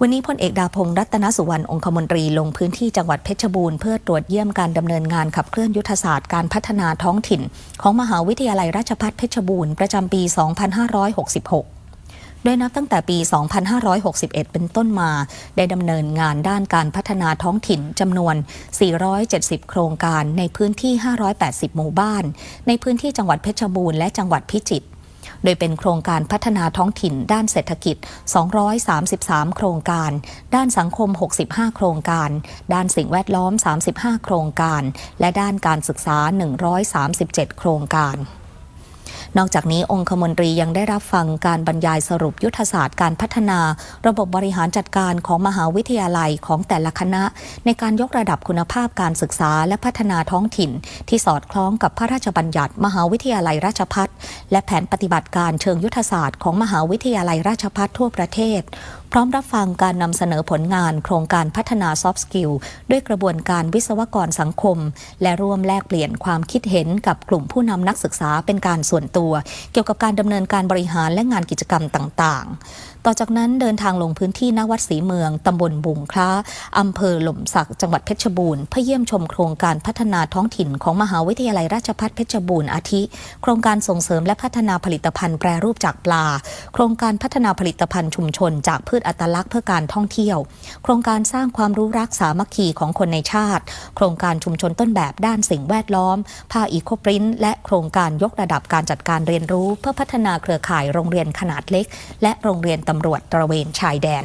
วันนี้พลเอกดาพงศ์รัตนสุวรรณองคมนตรีลงพื้นที่จังหวัดเพชรบูรณ์เพื่อตรวจเยี่ยมการดำเนินงานขับเคลื่อนยุทธศาสตร์การพัฒนาท้องถิ่น ของมหาวิทยาลัยราชภัฏเพชรบูรณ์ประจำปี 2566โดยนับตั้งแต่ปี 2561 เป็นต้นมา ได้ดำเนินงานด้านการพัฒนาท้องถิ่นจำนวน 470 โครงการในพื้นที่ 580 หมู่บ้าน ในพื้นที่จังหวัดเพชรบูรณ์และจังหวัดพิจิตร โดยเป็นโครงการพัฒนาท้องถิ่นด้านเศรษฐกิจ 233 โครงการ ด้านสังคม 65 โครงการ ด้านสิ่งแวดล้อม 35 โครงการ และด้านการศึกษา 137 โครงการนอกจากนี้องคมนตรียังได้รับฟังการบรรยายสรุปยุทธศาสตร์การพัฒนา ระบบบริหารจัดการของมหาวิทยาลัยของแต่ละคณะ ในการยกระดับคุณภาพการศึกษาและพัฒนาท้องถิ่น ที่สอดคล้องกับพระราชบัญญัติ มหาวิทยาลัยราชพัฒ และแผนปฏิบัติการเชิงยุทธศาสตร์ของมหาวิทยาลัยราชพัฒทั่วประเทศ พร้อมรับฟังการนำเสนอผลงานโครงการพัฒนาซอฟต์สกิลด้วยกระบวนการวิศวกรสังคม และร่วมแลกเปลี่ยนความคิดเห็นกับกลุ่มผู้นำนักศึกษาเป็นการส่วนตัว เกี่ยวกับการดำเนินการบริหารและงานกิจกรรมต่าง ๆ ต่อจากนั้นเดินทางลงพื้นที่ณวัดศรีเมืองตำบลบุงคล้าอำเภอหล่มสักจังหวัดเพชรบูรณ์เพื่อเยี่ยมชมโครงการพัฒนาท้องถิ่นของมหาวิทยาลัยราชภัฏเพชรบูรณ์อาทิ โครงการส่งเสริมและพัฒนาผลิตภัณฑ์แปรรูปจากปลา โครงการพัฒนาผลิตภัณฑ์ชุมชนจากพืชอัตลักษณ์เพื่อการท่องเที่ยว โครงการสร้างความรู้รักสามัคคีของคนในชาติ โครงการชุมชนต้นแบบด้านสิ่งแวดล้อมภาคอีโคปรินท์และโครงการยกระดับการจัดการเรียนรู้ เพื่อพัฒนาเครือข่ายโรงเรียนขนาดเล็ก และโรงเรียนตำรวจตระเวนชายแดน